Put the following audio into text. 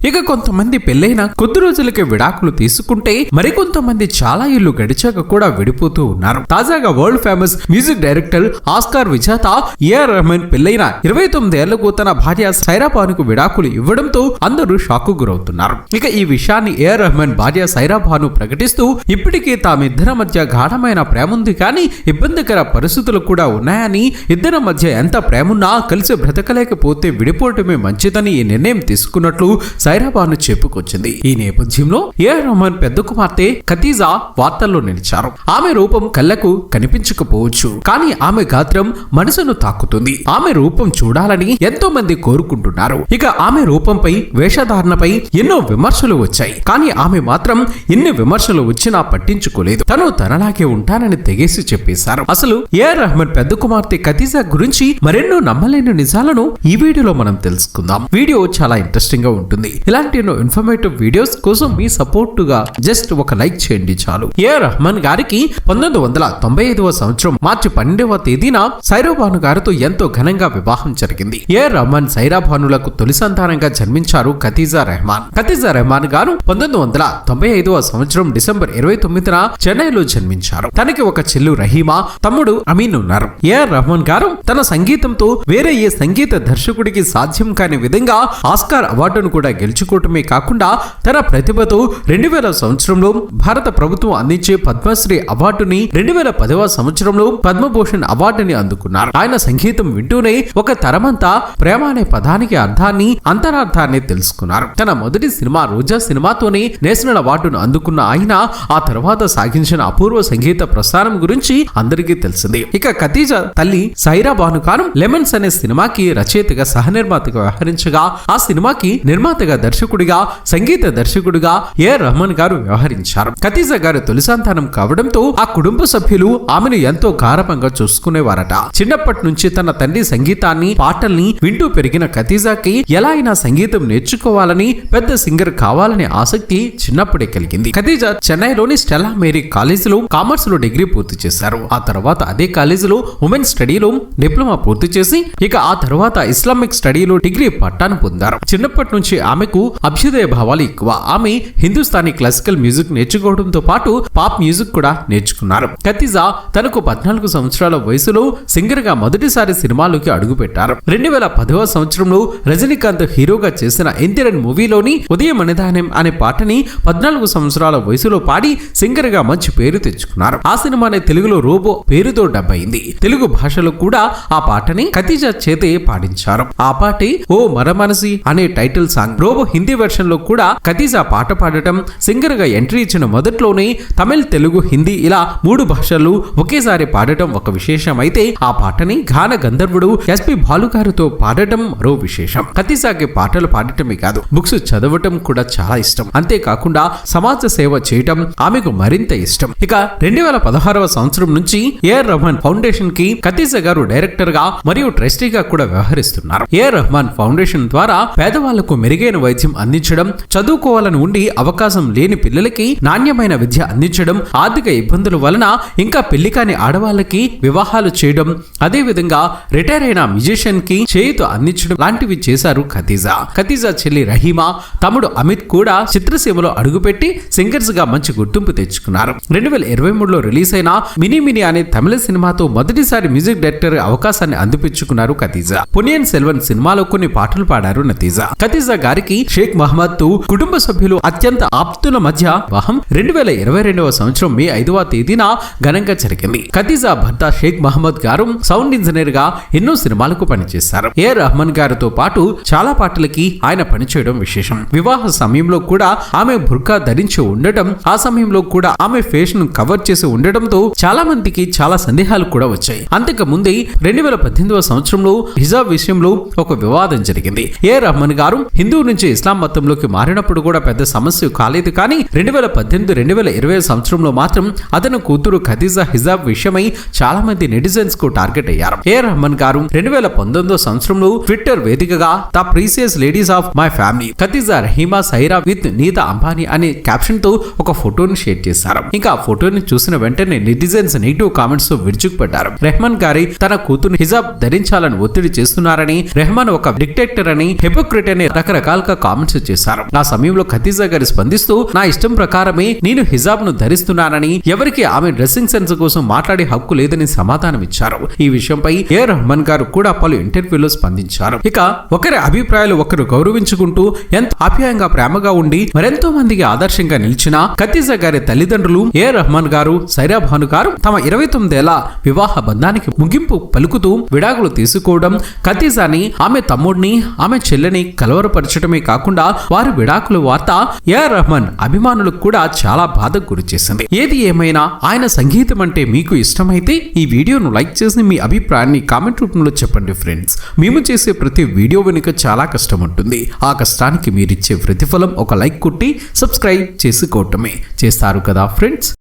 ఇక కొంతమంది పెళ్ళైన కొద్ది రోజులకి విడాకులు తీసుకుంటే మరికొంతమంది చాలా ఇల్లు గడిచాక కూడా విడిపోతూ ఉన్నారు. తాజాగా world famous music director Oscar విజేత ఏఆర్ రెహమాన్ పెళ్ళైన ఇరవై తొమ్మిదేళ్ళకు తన భార్య సైరాబానుకు విడాకులు ఇవ్వడంతో అందరూ షాక్ గురవుతున్నారు. ఇక ఈ విషయాన్ని ఏఆర్ రెహమాన్ భార్య సైరాబాను ప్రకటిస్తూ ఇప్పటికే తామిద్దరి మధ్య గాఢమైన ప్రేమ ఉంది కానీ ఇబ్బందికర పరిస్థితులు కూడా ఉన్నాయని ఇద్దరి మధ్య ఎంత ప్రేమున్నా కలిసి బ్రతకలేకపోతే విడిపోవటమే మంచిదని ఈ నిర్ణయం తీసుకున్నట్లు సైరాబాను చెప్పుకొచ్చింది ఈ నేపథ్యంలో ఏఆర్ రహమాన్ పెద్ద కుమార్తె ఖతీజా వార్తల్లో నిలిచారు. ఆమె రూపం కళ్ళకు కనిపించకపోవచ్చు కానీ ఆమె గాత్రం మనసును తాకుతుంది. ఆమె రూపం చూడాలని ఎంతో మంది కోరుకుంటున్నారు. ఇక ఆమె రూపంపై వేషధారణపై ఎన్నో విమర్శలు వచ్చాయి. కానీ ఆమె మాత్రం ఎన్ని విమర్శలు వచ్చినా పట్టించుకోలేదు. తను తనలాగే ఉంటానని తెగేసి చెప్పేశారు. అసలు ఏఆర్ రహమాన్ పెద్ద కుమార్తె ఖతీజా గురించి మరెన్నో నమ్మలేని నిజాలను ఈ వీడియోలో మనం తెలుసుకుందాం. వీడియో చాలా ఇంట్రెస్టింగ్గా ఉంటుంది. ఇలాంటి ఎన్నో ఇన్ఫర్మేటివ్ వీడియోస్ కోసం మీ సపోర్టుగా జస్ట్ ఒక లైక్ చేయండి చాలు. ఏఆర్ రెహమాన్ గారికి పంతొమ్మిది వందల తొంభై ఐదవ సంవత్సరం మార్చి పన్నెండవ తేదీన సైరాబాను గారితో ఎంతో ఘనంగా వివాహం జరిగింది. ఏఆర్ రెహమాన్ సైరాబానులకు తొలి సంతానంగా జన్మించారు ఖతీజా రెహమాన్. ఖతీజా రెహమాన్ గారు పంతొమ్మిది వందల తొంభై ఐదవ సంవత్సరం డిసెంబర్ ఇరవై తొమ్మిదిన చెన్నైలో జన్మించారు. తనకి ఒక చెల్లు రహీమా తమ్ముడు అమీన్ ఉన్నారు. ఏఆర్ రహమాన్ గారు తన సంగీతంతో వేరే ఏ సంగీత దర్శకుడికి సాధ్యం కాని విధంగా ఆస్కార్ అవార్డును కూడా గెలుచుకోవటమే కాకుండా తన ప్రతిభతో రెండు వేల సంవత్సరంలో భారత ప్రభుత్వం అందించే పద్మశ్రీ అవార్డుని రెండు వేల పదవ సంవత్సరంలో పద్మభూషణ్ అవార్డుని అందుకున్నారు. ఆయన సంగీతం వింటూనే ఒక తరమంతా ప్రేమ అనే పదానికి అర్థాన్ని అంతరార్థాన్ని తెలుసుకున్నారు. తన మొదటి సినిమా రోజా సినిమాతోనే నేషనల్ అవార్డును అందుకున్న ఆయన ఆ తర్వాత సాగించిన అపూర్వ సంగీత ప్రస్థానం గురించి అందరికీ తెలిసింది. ఇక ఖతీజా తల్లి సైరా భానుకాను లెమన్స్ అనే సినిమాకి రచయితగా సహనిర్మాతగా వ్యవహరించగా ఆ సినిమాకి నిర్మాతగా దర్శకుడిగా సంగీత దర్శకుడిగా ఏ రహమాన్ గారు వ్యవహరించారు? ఖతీజా గారు తొలి సంతానం కావడంతో ఆ కుటుంబ సభ్యులు ఆమెను ఎంతో గారభంగా చూసుకునేవారట. చిన్నప్పటి నుంచి తన తండ్రి సంగీతాన్ని పాటల్ని వింటూ పెరిగిన ఖతీజాకి ఎలా అయినా సంగీతం నేర్చుకోవాలని పెద్ద సింగర్ కావాలనే ఆసక్తి చిన్నప్పుడే కలిగింది. ఖతీజా చెన్నైలోని స్టెలా మేరీ కాలేజీలో కామర్స్లో డిగ్రీ పూర్తి చేశారు. ఆ తర్వాత అదే కాలేజీలో ఉమెన్ స్టడీలో డిప్లొమా పూర్తి చేసి ఇక ఆ తర్వాత ఇస్లామిక్ స్టడీలో డిగ్రీ పట్టాను పొందారు. చిన్నప్పటి నుంచి ఆమె ఆమెకు అభ్యుదయ భావాలు ఎక్కువ. ఆమె హిందుస్థానీ క్లాసికల్ మ్యూజిక్ నేర్చుకోవడంతో పాటు పాప్ మ్యూజిక్ కూడా నేర్చుకున్నారు. ఖతీజా తనకు పద్నాలుగు సంవత్సరాల వయసులో సింగర్గా మొదటిసారి సినిమాలోకి అడుగుపెట్టారు. రెండు వేల పదవ సంవత్సరంలో రజనీకాంత్ హీరోగా చేసిన ఎంతిరన్ మూవీలోని ఉదయం అనిదానం అనే పాటని పద్నాలుగు సంవత్సరాల వయసులో పాడి సింగర్గా మంచి పేరు తెచ్చుకున్నారు. ఆ సినిమానే తెలుగులో రోబో పేరుతో డబ్ అయింది. తెలుగు భాషలో కూడా ఆ పాటని కతిజా చేతే పాడించారు. ఆ పాటే ఓ మరమనసి అనే టైటిల్ సాంగ్ రోబో హిందీ వెర్షన్లో కూడా ఖతీజా పాట పాడటం సింగర్గా ఎంట్రీ ఇచ్చిన మొదట్లోనే తమిళ్ తెలుగు హిందీ ఇలా మూడు భాషలు ఒకేసారి పాడటం ఒక విశేషం. అయితే ఆ పాటని గాన గంధర్వుడు ఎస్పి బాలుగారితో పాడటం మరో విశేషం. ఖతీజాకి పాటలు పాడటమే కాదు బుక్స్ చదవటం కూడా చాలా ఇష్టం. అంతేకాకుండా సమాజ సేవ చేయటం ఆమెకు మరింత ఇష్టం. ఇక రెండు వేల పదహారవ సంవత్సరం నుంచి ఏఆర్ రహమాన్ ఫౌండేషన్కి ఖతీజా గారు డైరెక్టర్గా మరియు ట్రస్టీగా కూడా వ్యవహరిస్తున్నారు. ఏఆర్ రహమాన్ ఫౌండేషన్ ద్వారా పేదవాళ్ళకు మెరుగైన వైద్యం అందించడం చదువుకోవాలని ఉండి అవకాశం లేని పిల్లలకి నాణ్యమైన విద్య అందించడం ఆర్థిక ఇబ్బందుల వలన ఇంకా పెళ్ళి కాని ఆడవాళ్ళకి వివాహాలు చేయడం అదే విధంగా రిటైర్ అయిన మ్యూజిషియన్కి చేయుత అందించడం లాంటివి చేశారు ఖతీజా. ఖతీజా చెల్లి రహీమా తమ్ముడు అమిత్ కూడా చిత్రసీమలో అడుగుపెట్టి సింగర్స్గా మంచి గుర్తింపు తెచ్చుకున్నారు. రెండు వేల ఇరవై మూడులో రిలీజ్ అయిన మినీ మినీ అనే తమిళ సినిమాతో మొదటిసారి మ్యూజిక్ డైరెక్టర్ అవకాశాన్ని అందిపించుకున్నారు ఖతీజా. పునియన్ సెల్వన్ సినిమాలో కొన్ని పాటలు పాడారు నతీజా. ఖతీజా గారికి షేక్ మహమ్మద్తో కుటుంబ సభ్యులు అత్యంత ఆప్తుల మధ్య వివాహం రెండు వేల ఇరవై రెండవ సంవత్సరం మే ఐదవ తేదీన ఘనంగా జరిగింది. ఖతీజా భర్త షేక్ మహమ్మద్ గారు సౌండ్ ఇంజనీర్గా ఎన్నో సినిమాలకు పనిచేశారు. ఏ రహమాన్ గారితో పాటు చాలా పాటలకి ఆయన పనిచేయడం విశేషం. వివాహ సమయంలో కూడా ఆమె బుర్కా ధరించి ఉండటం ఆ సమయంలో కూడా ఆమె ఫేస్ను కవర్ చేసి ఉండటంతో చాలా మందికి చాలా సందేహాలు కూడా వచ్చాయి. అంతకు ముందే రెండు వేల పద్దెనిమిదవ సంవత్సరంలో హిజాబ్ విషయంలో ఒక వివాదం జరిగింది. ఏ రహమాన్ గారు హిందూ నుంచి ఇస్లాం మతంలోకి మారినప్పుడు కూడా పెద్ద సమస్య కాలేదు. కానీ రెండు వేల పద్దెనిమిది రెండు వేల ఇరవై సంవత్సరంలో మాత్రం అతను కూతురు ఖదీజా హిజాబ్ విషయమై చాలా మంది నెటిజన్స్కు టార్గెట్ అయ్యారు. ఏ రహమాన్ గారు రెండు వేల పంతొమ్మిదో సంవత్సరంలో ట్విట్టర్ వేదికగా the precious ladies of my family Khatija Raheema Saira with Nita Ambani అనే క్యాప్షన్తో ఒక ఫోటోని షేర్ చేశారు. ఇంకా ఆ ఫోటోని చూసిన వెంటనే నెటిజన్స్ నెగిటివ్ కామెంట్స్తో విరుచుకుపడ్డారు. రెహమాన్ గారి తన కూతురు హిజాబ్ ధరించాలని ఒత్తిడి చేస్తున్నారని రెహమాన్ ఒక డిక్టేటర్ అని హెపోక్రిట్ అని రకరకాల రకాలుగా కామెంట్స్ చేశారు. ఆ సమయంలో ఖతీజా గారు స్పందిస్తూ నా ఇష్టం ప్రకారమే నేను హిజాబ్ను ధరిస్తున్నానని ఎవరికి ఆమె డ్రెస్సింగ్ సెన్స్ కోసం మాట్లాడే హక్కు లేదని సమాధానం ఇచ్చారు. ఈ విషయంపై ఏ రహమాన్ గారు కూడా పలు ఇంటర్వ్యూలో స్పందించారు. ఇక ఒకరి అభిప్రాయాలు ఒకరు గౌరవించుకుంటూ ఎంత ఆప్యాయంగా ప్రేమగా ఉండి మరెంతో మందికి ఆదర్శంగా నిలిచిన ఖతీజా గారి తల్లిదండ్రులు ఏ రహమాన్ గారు సైరా భాను గారు తమ ఇరవై తొమ్మిదేళ్ళ వివాహ బంధానికి ముగింపు పలుకుతూ విడాకులు తీసుకోవడం ఖతీజాని ఆమె తమ్ముడిని ఆమె చెల్లెని కలవరపరచడమే కాకుండా వారి విడాకుల వార్త ఏఆర్ రహమాన్ అభిమానులకు కూడా చాలా బాధకు గురి చేసింది. ఏది ఏమైనా ఆయన సంగీతం అంటే మీకు ఇష్టమైతే ఈ వీడియోను లైక్ చేసి మీ అభిప్రాయాన్ని కామెంట్ రూపంలో చెప్పండి ఫ్రెండ్స్. మేము చేసే ప్రతి వీడియో వెనుక చాలా కష్టం ఉంటుంది. ఆ కష్టానికి మీరిచ్చే ప్రతిఫలం ఒక లైక్ కొట్టి సబ్స్క్రైబ్ చేసుకోవటమే. చేస్తారు కదా ఫ్రెండ్స్?